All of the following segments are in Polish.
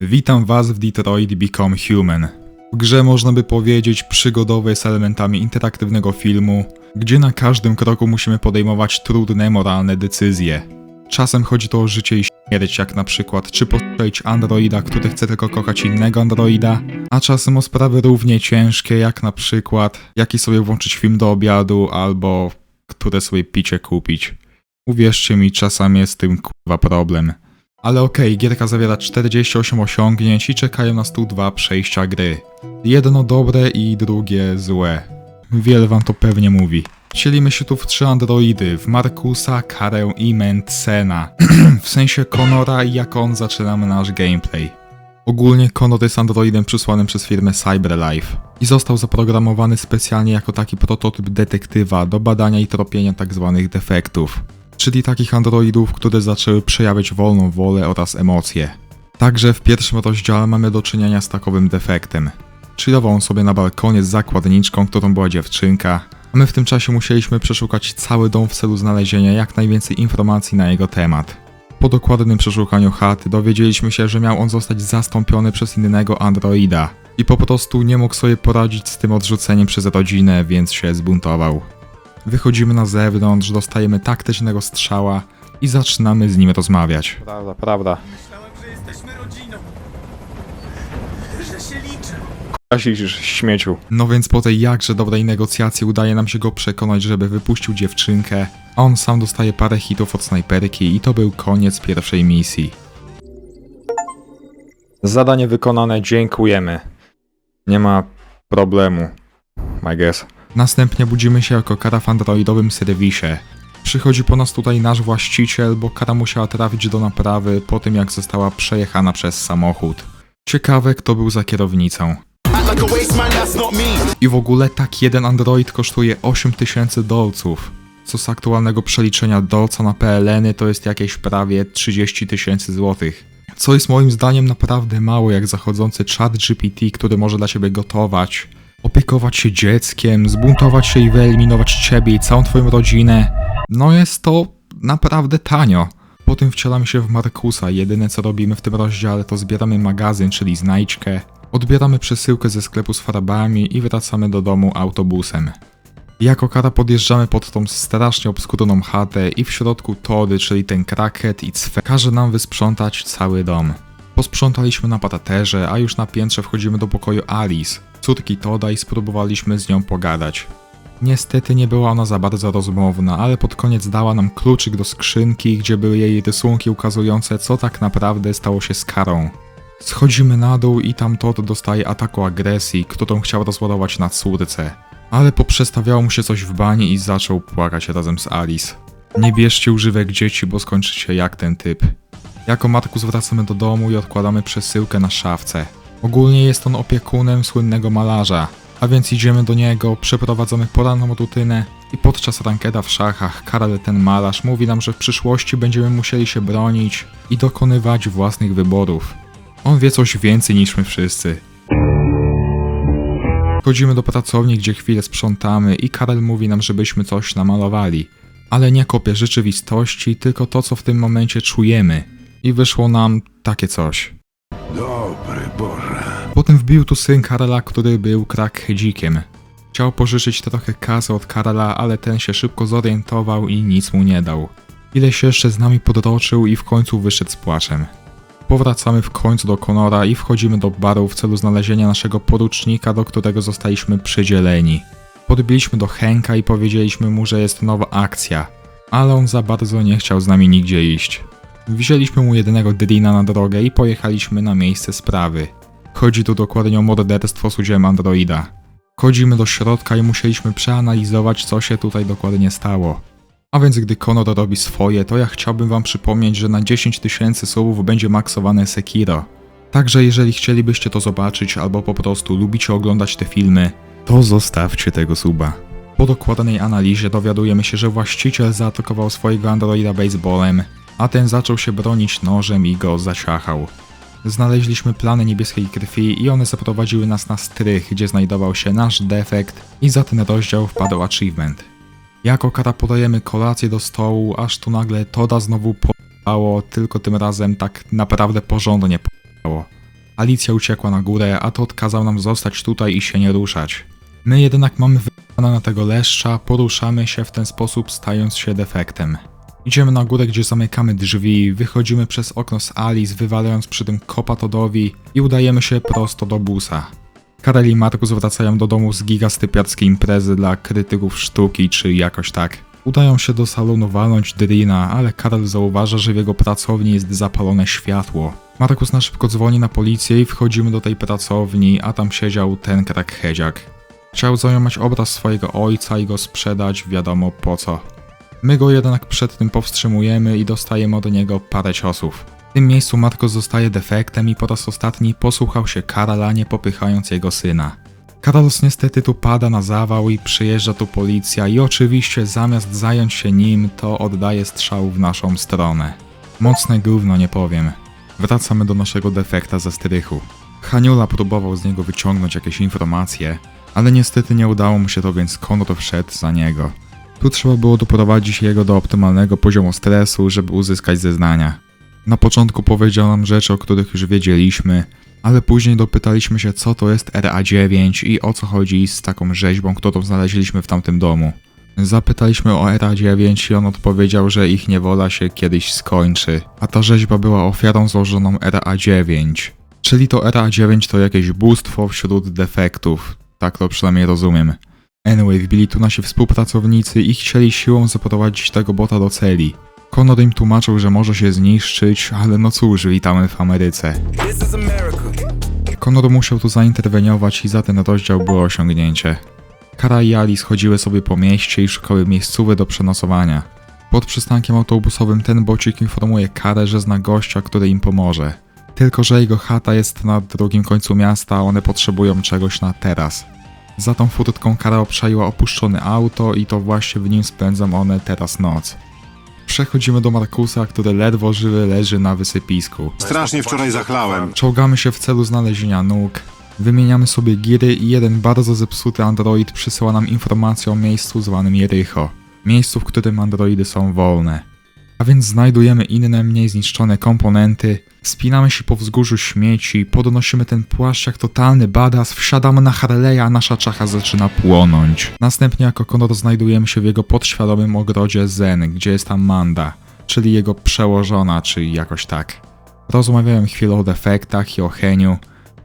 Witam Was w Detroit Become Human. W grze można by powiedzieć przygodowej z elementami interaktywnego filmu, gdzie na każdym kroku musimy podejmować trudne moralne decyzje. Czasem chodzi to o życie i śmierć, jak na przykład czy postrzelić androida, który chce tylko kochać innego androida, a czasem o sprawy równie ciężkie, jak na przykład jaki sobie włączyć film do obiadu, albo które sobie picie kupić. Uwierzcie mi, czasami jest z tym kurwa problem. Ale okej, gierka zawiera 48 osiągnięć i czekają nas tu dwa przejścia gry. Jedno dobre i drugie złe. Wiele wam to pewnie mówi. Wcielimy się tu w trzy androidy, w Markusa, Karę i Mentsena. w sensie Conora i jak on zaczynamy nasz gameplay. Ogólnie Conor jest androidem przysłanym przez firmę Cyberlife i został zaprogramowany specjalnie jako taki prototyp detektywa do badania i tropienia tzw. defektów, czyli takich androidów, które zaczęły przejawiać wolną wolę oraz emocje. Także w pierwszym rozdziale mamy do czynienia z takowym defektem. Chillował on sobie na balkonie z zakładniczką, którą była dziewczynka, a my w tym czasie musieliśmy przeszukać cały dom w celu znalezienia jak najwięcej informacji na jego temat. Po dokładnym przeszukaniu chaty dowiedzieliśmy się, że miał on zostać zastąpiony przez innego androida i po prostu nie mógł sobie poradzić z tym odrzuceniem przez rodzinę, więc się zbuntował. Wychodzimy na zewnątrz, dostajemy taktycznego strzała i zaczynamy z nim rozmawiać. Prawda, prawda. Myślałem, że jesteśmy rodziną. Że się liczę. Kasisz śmieciu. No więc po tej jakże dobrej negocjacji udaje nam się go przekonać, żeby wypuścił dziewczynkę, a on sam dostaje parę hitów od snajperki i to był koniec pierwszej misji. Zadanie wykonane, dziękujemy. Nie ma problemu. I guess. Następnie budzimy się jako kara w androidowym serwisie. Przychodzi po nas tutaj nasz właściciel, bo kara musiała trafić do naprawy po tym jak została przejechana przez samochód. Ciekawe kto był za kierownicą. I w ogóle tak jeden android kosztuje 8000 dolców. Co z aktualnego przeliczenia dolca na PLN-y to jest jakieś prawie 30 tysięcy złotych. Co jest moim zdaniem naprawdę mało jak zachodzący chat GPT, który może dla ciebie gotować, opiekować się dzieckiem, zbuntować się i wyeliminować ciebie i całą twoją rodzinę. No jest to naprawdę tanio. Potem wcielamy się w Markusa. Jedyne co robimy w tym rozdziale to zbieramy magazyn, czyli znajdźkę, odbieramy przesyłkę ze sklepu z farbami i wracamy do domu autobusem. Jako kara podjeżdżamy pod tą strasznie obskurną chatę i w środku Tory, czyli ten kraket i cwe, każe nam wysprzątać cały dom. Posprzątaliśmy na pataterze, a już na piętrze wchodzimy do pokoju Alice, córki Toda i spróbowaliśmy z nią pogadać. Niestety nie była ona za bardzo rozmowna, ale pod koniec dała nam kluczyk do skrzynki, gdzie były jej rysunki ukazujące co tak naprawdę stało się z karą. Schodzimy na dół i tam Todd dostaje ataku agresji, którą chciał rozładować na córce. Ale poprzestawiało mu się coś w bani i zaczął płakać razem z Alice. Nie bierzcie używek dzieci, bo skończycie jak ten typ. Jako Markus wracamy do domu i odkładamy przesyłkę na szafce. Ogólnie jest on opiekunem słynnego malarza, a więc idziemy do niego, przeprowadzamy poranną rutynę i podczas rankeda w szachach Karel ten malarz mówi nam, że w przyszłości będziemy musieli się bronić i dokonywać własnych wyborów. On wie coś więcej niż my wszyscy. Chodzimy do pracowni, gdzie chwilę sprzątamy i Karel mówi nam, żebyśmy coś namalowali. Ale nie kopię rzeczywistości, tylko to, co w tym momencie czujemy. I wyszło nam takie coś. Dobry Boże. Potem wbił tu syn Karela, który był crackheadzikiem. Chciał pożyczyć trochę kasy od Karela, ale ten się szybko zorientował i nic mu nie dał. Ile się jeszcze z nami podroczył i w końcu wyszedł z płaczem. Powracamy w końcu do Konora i wchodzimy do baru w celu znalezienia naszego porucznika, do którego zostaliśmy przydzieleni. Podbiliśmy do Henka i powiedzieliśmy mu, że jest nowa akcja, ale on za bardzo nie chciał z nami nigdzie iść. Wzięliśmy mu jedynego drina na drogę i pojechaliśmy na miejsce sprawy. Chodzi tu dokładnie o morderstwo z udziałem androida. Chodzimy do środka i musieliśmy przeanalizować, co się tutaj dokładnie stało. A więc gdy Conor robi swoje, to ja chciałbym wam przypomnieć, że na 10 tysięcy słów będzie maksowane Sekiro. Także jeżeli chcielibyście to zobaczyć albo po prostu lubicie oglądać te filmy, to zostawcie tego suba. Po dokładnej analizie dowiadujemy się, że właściciel zaatakował swojego androida baseballem, a ten zaczął się bronić nożem i go zaciachał. Znaleźliśmy plany niebieskiej krwi i one zaprowadziły nas na strych, gdzie znajdował się nasz defekt i za ten rozdział wpadł achievement. Jako kara podajemy kolację do stołu, aż tu nagle Toda znowu po***ało, tylko tym razem tak naprawdę porządnie po***ało. Alicja uciekła na górę, a Todd kazał nam zostać tutaj i się nie ruszać. My jednak mamy wyjebane na tego leszcza, poruszamy się w ten sposób stając się defektem. Idziemy na górę, gdzie zamykamy drzwi, wychodzimy przez okno z Alice, wywalając przy tym kopa Toddowi i udajemy się prosto do busa. Karel i Markus wracają do domu z gigastypiarskiej imprezy dla krytyków sztuki, czy jakoś tak. Udają się do salonu walnąć Drina, ale Karel zauważa, że w jego pracowni jest zapalone światło. Markus na szybko dzwoni na policję i wchodzimy do tej pracowni, a tam siedział ten krakhedziak. Chciał zajmować obraz swojego ojca i go sprzedać wiadomo po co. My go jednak przed tym powstrzymujemy i dostajemy od niego parę ciosów. W tym miejscu Marko zostaje defektem i po raz ostatni posłuchał się Karala, nie popychając jego syna. Karolos niestety tu pada na zawał i przyjeżdża tu policja i oczywiście zamiast zająć się nim, to oddaje strzał w naszą stronę. Mocne gówno, nie powiem. Wracamy do naszego defekta ze strychu. Haniula próbował z niego wyciągnąć jakieś informacje, ale niestety nie udało mu się to, więc Konrad wszedł za niego. Tu trzeba było doprowadzić jego do optymalnego poziomu stresu, żeby uzyskać zeznania. Na początku powiedział nam rzeczy, o których już wiedzieliśmy, ale później dopytaliśmy się, co to jest RA9 i o co chodzi z taką rzeźbą, którą znaleźliśmy w tamtym domu. Zapytaliśmy o RA9 i on odpowiedział, że ich niewola się kiedyś skończy, a ta rzeźba była ofiarą złożoną RA9. Czyli to RA9 to jakieś bóstwo wśród defektów, tak to przynajmniej rozumiem. Anyway, wbili tu nasi współpracownicy i chcieli siłą zaprowadzić tego bota do celi. Conor im tłumaczył, że może się zniszczyć, ale no cóż, witamy w Ameryce. Conor musiał tu zainterweniować i za ten rozdział było osiągnięcie. Kara i Ali schodziły sobie po mieście i szukały miejscówy do przenocowania. Pod przystankiem autobusowym ten bocik informuje Karę, że zna gościa, który im pomoże. Tylko, że jego chata jest na drugim końcu miasta, a one potrzebują czegoś na teraz. Za tą furtką Kara obczaiła opuszczone auto i to właśnie w nim spędzą one teraz noc. Przechodzimy do Markusa, który ledwo żywy leży na wysypisku. Strasznie wczoraj zachlałem. Czołgamy się w celu znalezienia nóg, wymieniamy sobie giry i jeden bardzo zepsuty android przysyła nam informację o miejscu zwanym Jericho. Miejscu, w którym androidy są wolne. A więc znajdujemy inne, mniej zniszczone komponenty, spinamy się po wzgórzu śmieci, podnosimy ten płaszcz jak totalny badass, wsiadamy na Harley'a, a nasza czacha zaczyna płonąć. Następnie jako Konor znajdujemy się w jego podświadomym ogrodzie Zen, gdzie jest Amanda, czyli jego przełożona, czy jakoś tak. Rozmawiałem chwilę o defektach i o Heniu,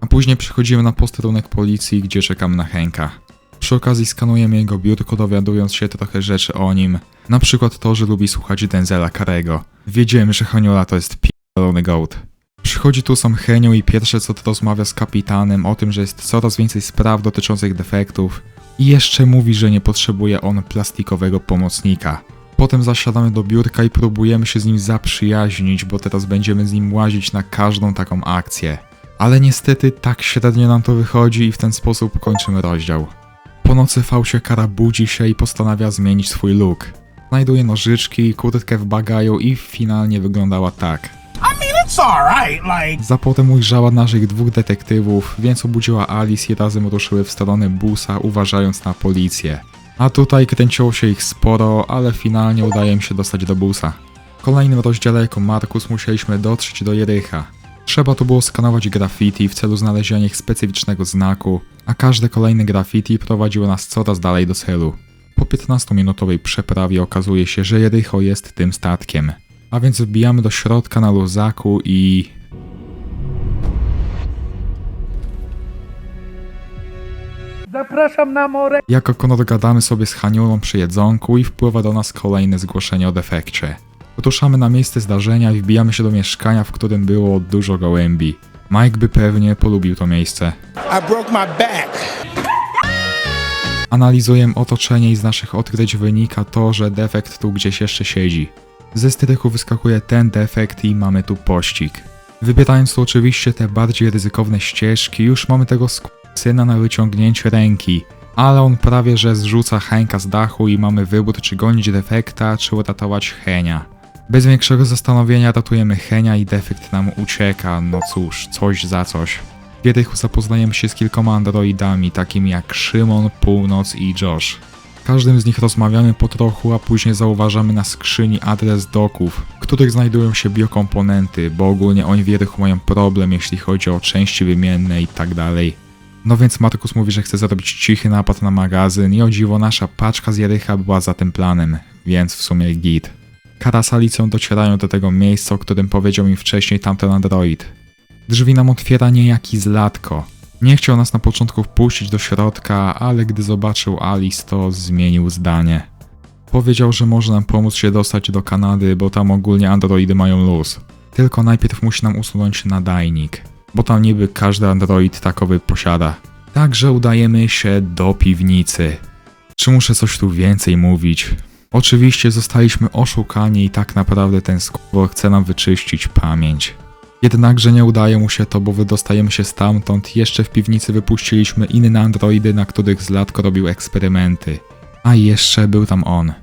a później przechodzimy na posterunek policji, gdzie czekam na Henka. Przy okazji skanujemy jego biurko, dowiadując się trochę rzeczy o nim, na przykład to, że lubi słuchać Denzela Karego. Wiedziałem, że Heniola to jest p***lony goat. Przychodzi tu sam Henio i pierwsze co to rozmawia z kapitanem o tym, że jest coraz więcej spraw dotyczących defektów i jeszcze mówi, że nie potrzebuje on plastikowego pomocnika. Potem zasiadamy do biurka i próbujemy się z nim zaprzyjaźnić, bo teraz będziemy z nim łazić na każdą taką akcję. Ale niestety tak średnio nam to wychodzi i w ten sposób kończymy rozdział. Po nocy Fausie Kara budzi się i postanawia zmienić swój look. Znajduje nożyczki, kurtkę w bagaju i finalnie wyglądała tak. Za potem ujrzała naszych dwóch detektywów, więc obudziła Alice i razem ruszyły w stronę busa, uważając na policję. A tutaj kręciło się ich sporo, ale finalnie udaje im się dostać do busa. W kolejnym rozdziale jako Markus musieliśmy dotrzeć do Jericha. Trzeba tu było skanować graffiti w celu znalezienia ich specyficznego znaku, a każde kolejne graffiti prowadziło nas coraz dalej do celu. Po 15-minutowej przeprawie okazuje się, że Jericho jest tym statkiem. A więc wbijamy do środka na luzaku i... zapraszam na morę. Jako Konor gadamy sobie z Haniulą przy jedzonku i wpływa do nas kolejne zgłoszenie o defekcie. Ruszamy na miejsce zdarzenia i wbijamy się do mieszkania, w którym było dużo gołębi. Mike by pewnie polubił to miejsce. I broke my back. Analizujemy otoczenie i z naszych odkryć wynika to, że defekt tu gdzieś jeszcze siedzi. Ze strychu wyskakuje ten defekt i mamy tu pościg. Wybierając tu oczywiście te bardziej ryzykowne ścieżki, już mamy tego syna na wyciągnięciu ręki. Ale on prawie że zrzuca Henka z dachu i mamy wybór czy gonić defekta, czy uratować Henia. Bez większego zastanowienia ratujemy Henia i defekt nam ucieka, no cóż, coś za coś. W Jerichu zapoznajemy się z kilkoma androidami, takimi jak Szymon, Północ i Josh. Każdym z nich rozmawiamy po trochu, a później zauważamy na skrzyni adres doków, który których znajdują się biokomponenty, bo ogólnie oni w mają problem, jeśli chodzi o części wymienne i tak. No więc Markus mówi, że chce zrobić cichy napad na magazyn i o dziwo nasza paczka z Jericha była za tym planem, więc w sumie git. Kara z Alicją docierają do tego miejsca, o którym powiedział mi wcześniej tamten android. Drzwi nam otwiera niejaki Zlatko. Nie chciał nas na początku wpuścić do środka, ale gdy zobaczył Alice, to zmienił zdanie. Powiedział, że może nam pomóc się dostać do Kanady, bo tam ogólnie androidy mają luz. Tylko najpierw musi nam usunąć nadajnik, bo tam niby każdy android takowy posiada. Także udajemy się do piwnicy. Czy muszę coś tu więcej mówić? Oczywiście zostaliśmy oszukani i tak naprawdę ten skurwol chce nam wyczyścić pamięć. Jednakże nie udaje mu się to, bo wydostajemy się stamtąd. Jeszcze w piwnicy wypuściliśmy inne androidy, na których Zlatko robił eksperymenty. A jeszcze był tam on.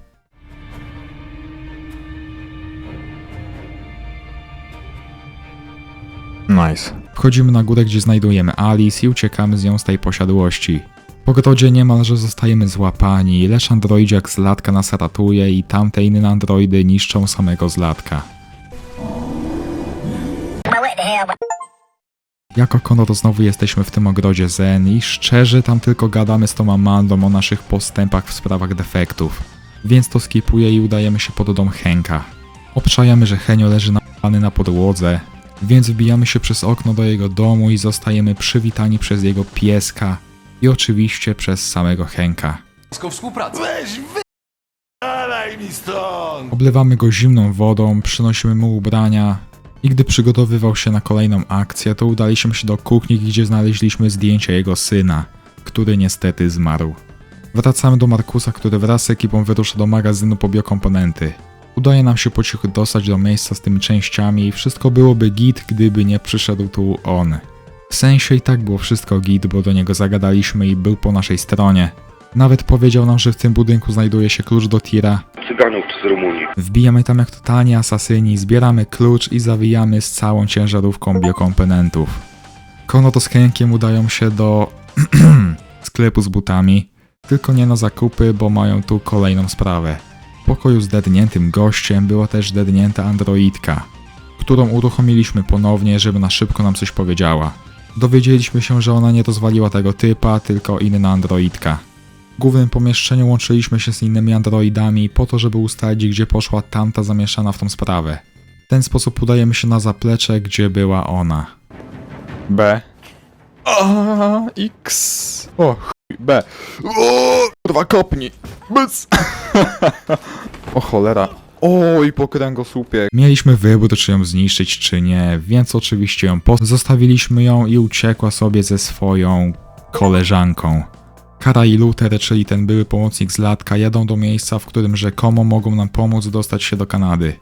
Nice. Wchodzimy na górę, gdzie znajdujemy Alice i uciekamy z nią z tej posiadłości. Po grodzie niemalże zostajemy złapani, lecz androidziak z latka nas ratuje i tamte inne androidy niszczą samego zlatka. Jako Konor znowu jesteśmy w tym ogrodzie Zen i szczerze tam tylko gadamy z tą Amandą o naszych postępach w sprawach defektów. Więc to skipuję i udajemy się pod dom Henka. Obczajamy, że Henio leży napany na podłodze, więc wbijamy się przez okno do jego domu i zostajemy przywitani przez jego pieska i oczywiście przez samego Henka. Blisko współpracy. Weź wyalaj mi stąd! Oblewamy go zimną wodą, przynosimy mu ubrania i gdy przygotowywał się na kolejną akcję, to udaliśmy się do kuchni, gdzie znaleźliśmy zdjęcie jego syna, który niestety zmarł. Wracamy do Markusa, który wraz z ekipą wyrusza do magazynu po biokomponenty. Udaje nam się po cichu dostać do miejsca z tymi częściami i wszystko byłoby git, gdyby nie przyszedł tu on. W sensie i tak było wszystko git, bo do niego zagadaliśmy i był po naszej stronie. Nawet powiedział nam, że w tym budynku znajduje się klucz do tira, Cyganów z Rumunii. Wbijamy tam jak totalni asasyni, zbieramy klucz i zawijamy z całą ciężarówką biokomponentów. Kono to z Henkiem udają się do sklepu z butami, tylko nie na zakupy, bo mają tu kolejną sprawę. W pokoju z dedniętym gościem była też dednięta androidka, którą uruchomiliśmy ponownie, żeby na szybko nam coś powiedziała. Dowiedzieliśmy się, że ona nie rozwaliła tego typa, tylko inna androidka. W głównym pomieszczeniu łączyliśmy się z innymi androidami po to, żeby ustalić, gdzie poszła tamta zamieszana w tą sprawę. W ten sposób udajemy się na zaplecze, gdzie była ona. B. A, X. O, chuj, B. O, kurwa, kopnij. Bys. o cholera. O, i po kręgosłupie. Mieliśmy wybór, czy ją zniszczyć, czy nie, więc oczywiście ją po... Zostawiliśmy ją i uciekła sobie ze swoją koleżanką. Kara i Luther, czyli ten były pomocnik z Latka, jadą do miejsca, w którym rzekomo mogą nam pomóc dostać się do Kanady.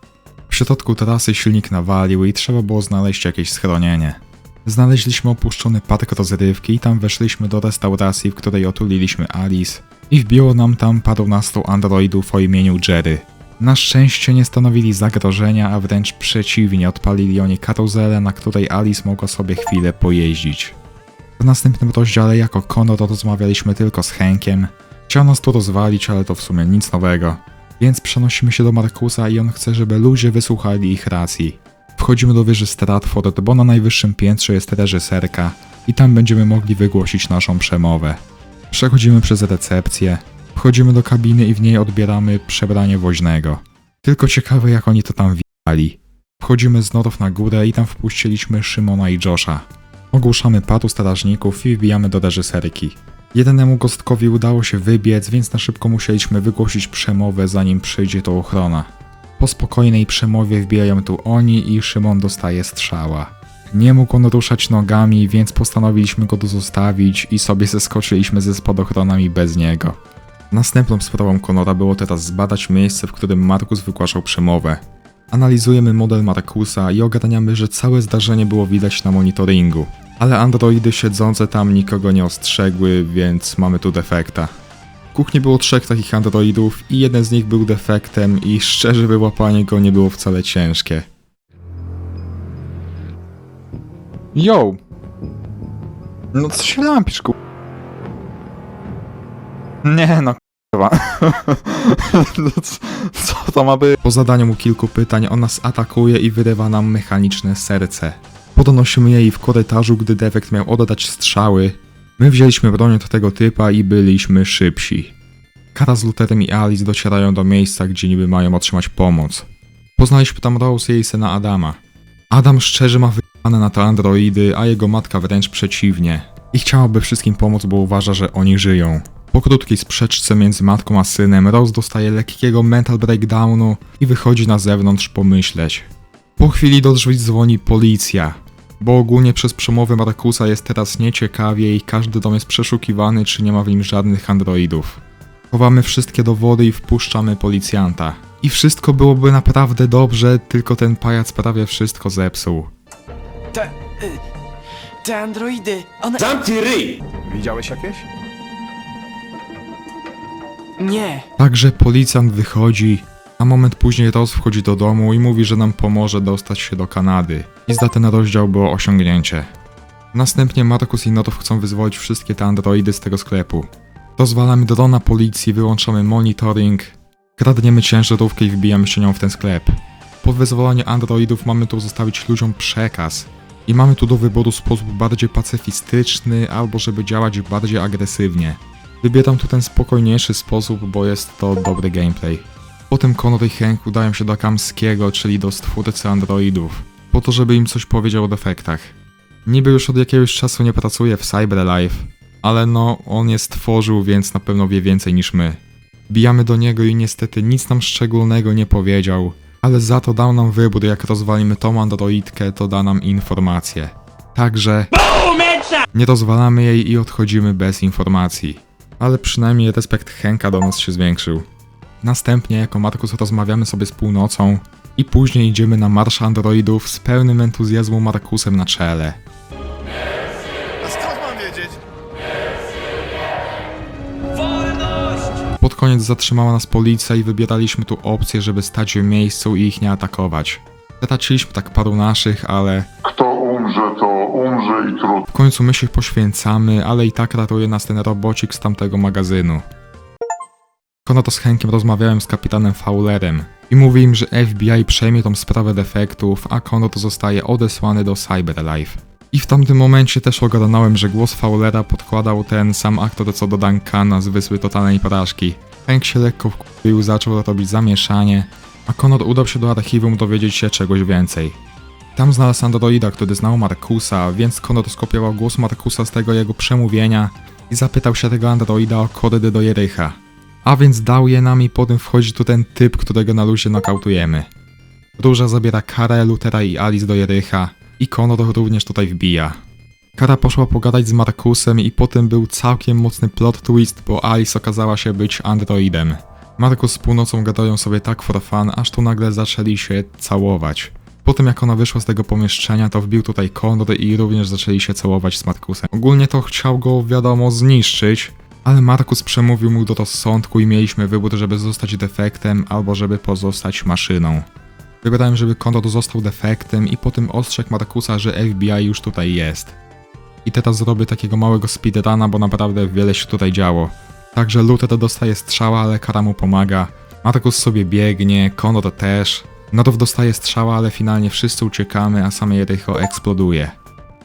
W środku trasy silnik nawalił i trzeba było znaleźć jakieś schronienie. Znaleźliśmy opuszczony park rozrywki i tam weszliśmy do restauracji, w której otuliliśmy Alice i wbiło nam tam parunastu androidów o imieniu Jerry. Na szczęście nie stanowili zagrożenia, a wręcz przeciwnie, odpalili oni karuzelę, na której Alice mogła sobie chwilę pojeździć. W następnym rozdziale jako Conor rozmawialiśmy tylko z Henkiem. Chciał nas tu rozwalić, ale to w sumie nic nowego. Więc przenosimy się do Markusa i on chce, żeby ludzie wysłuchali ich racji. Wchodzimy do wieży Stratford, bo na najwyższym piętrze jest reżyserka i tam będziemy mogli wygłosić naszą przemowę. Przechodzimy przez recepcję, wchodzimy do kabiny i w niej odbieramy przebranie woźnego. Tylko ciekawe jak oni to tam wjechali. Wchodzimy z norów na górę i tam wpuściliśmy Szymona i Josha. Ogłuszamy paru strażników i wbijamy do reżyserki. Jednemu gostkowi udało się wybiec, więc na szybko musieliśmy wygłosić przemowę, zanim przyjdzie to ochrona. Po spokojnej przemowie wbijają tu oni i Szymon dostaje strzała. Nie mógł on ruszać nogami, więc postanowiliśmy go tu zostawić i sobie zeskoczyliśmy ze spadochronami bez niego. Następną sprawą Konora było teraz zbadać miejsce, w którym Markus wygłaszał przemowę. Analizujemy model Markusa i ogarniamy, że całe zdarzenie było widać na monitoringu. Ale androidy siedzące tam nikogo nie ostrzegły, więc mamy tu defekta. W kuchni było trzech takich androidów i jeden z nich był defektem i szczerze wyłapanie go nie było wcale ciężkie. Yo. No co się lampisz, ku... Nie no, Co- to ma być? Po zadaniu mu kilku pytań on nas atakuje i wyrywa nam mechaniczne serce. Podnosimy jej w korytarzu, gdy defekt miał oddać strzały. My wzięliśmy broń od tego typa i byliśmy szybsi. Kara z Luterem i Alice docierają do miejsca, gdzie niby mają otrzymać pomoc. Poznaliśmy tam Rose i jej syna Adama. Adam szczerze ma wyjebane na te androidy, a jego matka wręcz przeciwnie. I chciałaby wszystkim pomóc, bo uważa, że oni żyją. Po krótkiej sprzeczce między matką a synem, Rose dostaje lekkiego mental breakdownu i wychodzi na zewnątrz pomyśleć. Po chwili do drzwi dzwoni policja, bo ogólnie przez przemowy Markusa jest teraz nieciekawie i każdy dom jest przeszukiwany, czy nie ma w nim żadnych androidów. Chowamy wszystkie dowody i wpuszczamy policjanta. I wszystko byłoby naprawdę dobrze, tylko ten pajac prawie wszystko zepsuł. Te... y, Te androidy, one... Zamknij ryj! Widziałeś jakieś? Nie. Także policjant wychodzi, a moment później Ross wchodzi do domu i mówi, że nam pomoże dostać się do Kanady. I za ten rozdział było osiągnięcie. Następnie Markus i North chcą wyzwolić wszystkie te androidy z tego sklepu. Rozwalamy drona policji, wyłączamy monitoring, kradniemy ciężarówkę i wbijamy się nią w ten sklep. Po wyzwoleniu androidów mamy tu zostawić ludziom przekaz. I mamy tu do wyboru sposób bardziej pacyfistyczny, albo żeby działać bardziej agresywnie. Wybieram tu ten spokojniejszy sposób, bo jest to dobry gameplay. Potem Conor i Hank udają się do Kamskiego, czyli do stwórcy androidów, po to, żeby im coś powiedział o defektach. Niby już od jakiegoś czasu nie pracuje w Cyberlife, ale no, on je stworzył, więc na pewno wie więcej niż my. Bijamy do niego i niestety nic nam szczególnego nie powiedział, ale za to dał nam wybór, jak rozwalimy tą androidkę, to da nam informację. Także nie rozwalamy jej i odchodzimy bez informacji. Ale przynajmniej respekt Henka do nas się zwiększył. Następnie jako Markus rozmawiamy sobie z północą i później idziemy na marsz androidów z pełnym entuzjazmu Markusem na czele. A skąd mam wiedzieć? Pod koniec zatrzymała nas policja i wybieraliśmy tu opcję, żeby stać w miejscu i ich nie atakować. Traciliśmy tak paru naszych, ale Kto umrze, to umrze i trudno. w końcu my się poświęcamy, ale i tak ratuje nas ten robocik z tamtego magazynu. Konoto z Henkiem rozmawiałem z kapitanem Fowlerem i mówi im, że FBI przejmie tą sprawę defektów, a Konoto zostaje odesłany do Cyberlife. I w tamtym momencie też ogarnąłem, że głos Fowlera podkładał ten sam aktor co do Duncana z Wyspy Totalnej Porażki. Hank się lekko wkupił, zaczął robić zamieszanie, a Conor udał się do archiwum dowiedzieć się czegoś więcej. Tam znalazł androida, który znał Markusa, więc Conor skopiował głos Markusa z tego jego przemówienia i zapytał się tego androida o kody do Jericha. A więc dał je nam i potem wchodzi tu ten typ, którego na luzie nokautujemy. Róża zabiera Karę, Lutera i Alice do Jericha i Conor również tutaj wbija. Kara poszła pogadać z Markusem i potem był całkiem mocny plot twist, bo Alice okazała się być androidem. Markus z północą gadają sobie tak for fun, aż tu nagle zaczęli się całować. Potem jak ona wyszła z tego pomieszczenia, to wbił tutaj Conor i również zaczęli się całować z Markusem. Ogólnie to chciał go, wiadomo, zniszczyć, ale Markus przemówił mu do rozsądku i mieliśmy wybór, żeby zostać defektem albo żeby pozostać maszyną. Wybrałem, żeby Conor został defektem i potem ostrzegł Markusa, że FBI już tutaj jest. I teraz zrobię takiego małego speedruna, bo naprawdę wiele się tutaj działo. Także Luther dostaje strzała, ale Kara mu pomaga. Markus sobie biegnie, Conor też. Norów dostaje strzała, ale finalnie wszyscy uciekamy, a same Jericho eksploduje.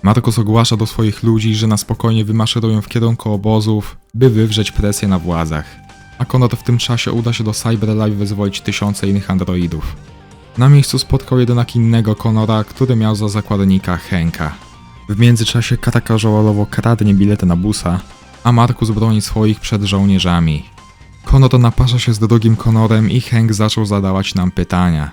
Markus ogłasza do swoich ludzi, że na spokojnie wymaszerują w kierunku obozów, by wywrzeć presję na władzach. A Conor w tym czasie uda się do Cyberlife wyzwolić tysiące innych androidów. Na miejscu spotkał jednak innego Conora, który miał za zakładnika Henka. W międzyczasie Kara casualowo kradnie bilety na busa, a Markus broni swoich przed żołnierzami. Conor naparza się z drugim Conorem i Hank zaczął zadawać nam pytania.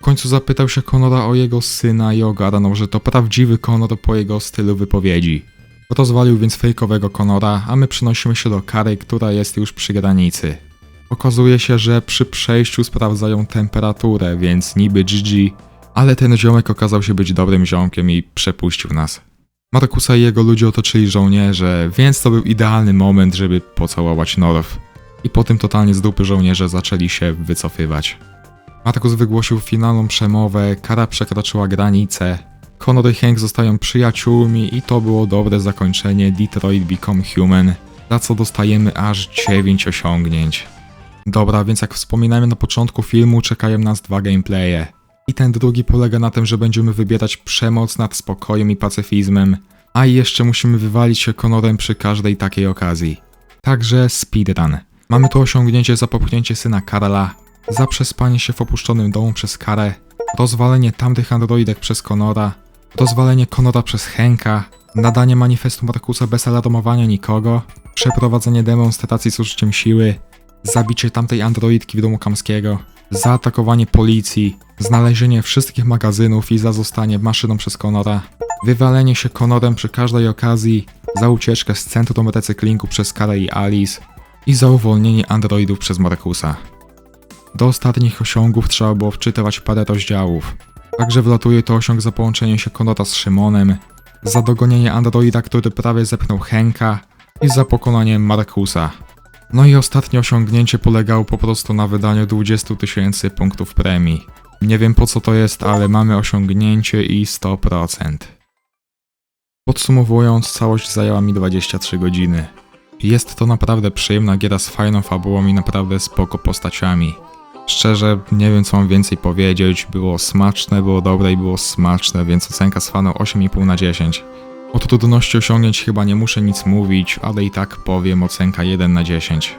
W końcu zapytał się Conora o jego syna i ogarnął, że to prawdziwy Conor po jego stylu wypowiedzi. Rozwalił więc fejkowego Conora, a my przenosimy się do Kary, która jest już przy granicy. Okazuje się, że przy przejściu sprawdzają temperaturę, więc niby GG, ale ten ziomek okazał się być dobrym ziomkiem i przepuścił nas. Markusa i jego ludzie otoczyli żołnierze, więc to był idealny moment, żeby pocałować North. I po tym totalnie z dupy żołnierze zaczęli się wycofywać. Markus wygłosił finalną przemowę, Kara przekroczyła granicę, Conor i Hank zostają przyjaciółmi i to było dobre zakończenie Detroit Become Human, za co dostajemy aż 9 osiągnięć. Dobra, więc jak wspominałem na początku filmu, czekają nas dwa gameplaye. I ten drugi polega na tym, że będziemy wybierać przemoc nad spokojem i pacyfizmem, a jeszcze musimy wywalić się Conorem przy każdej takiej okazji. Także speedrun. Mamy tu osiągnięcie za popchnięcie syna Karla, za przespanie się w opuszczonym domu przez Karę, rozwalenie tamtych androidek przez Conora, rozwalenie Conora przez Henka, nadanie manifestu Markusa bez alarmowania nikogo, przeprowadzenie demonstracji z użyciem siły, zabicie tamtej androidki w domu Kamskiego, zaatakowanie policji, znalezienie wszystkich magazynów i zazostanie maszyną przez Conora, wywalenie się Conorem przy każdej okazji, za ucieczkę z centrum recyklingu przez Karę i Alice i za uwolnienie androidów przez Markusa. Do ostatnich osiągów trzeba było wczytywać parę rozdziałów. Także wlatuje to osiąg za połączenie się Konota z Szymonem, za dogonienie androida, który prawie zepchnął Henka i za pokonanie Markusa. No i ostatnie osiągnięcie polegało po prostu na wydaniu 20 000 tysięcy punktów premii. Nie wiem po co to jest, ale mamy osiągnięcie i 100%. Podsumowując, całość zajęła mi 23 godziny. Jest to naprawdę przyjemna giera z fajną fabułą i naprawdę spoko postaciami. Szczerze, nie wiem co mam więcej powiedzieć, było smaczne, było dobre i było smaczne, więc ocenka z faną 8,5 na 10. O trudności osiągnięć chyba nie muszę nic mówić, ale i tak powiem ocenka 1 na 10.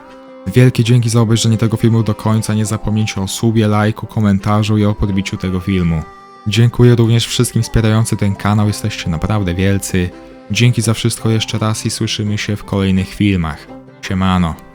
Wielkie dzięki za obejrzenie tego filmu do końca, nie zapomnijcie o subie, lajku, komentarzu i o podbiciu tego filmu. Dziękuję również wszystkim wspierającym ten kanał, jesteście naprawdę wielcy. Dzięki za wszystko jeszcze raz i słyszymy się w kolejnych filmach. Siemano.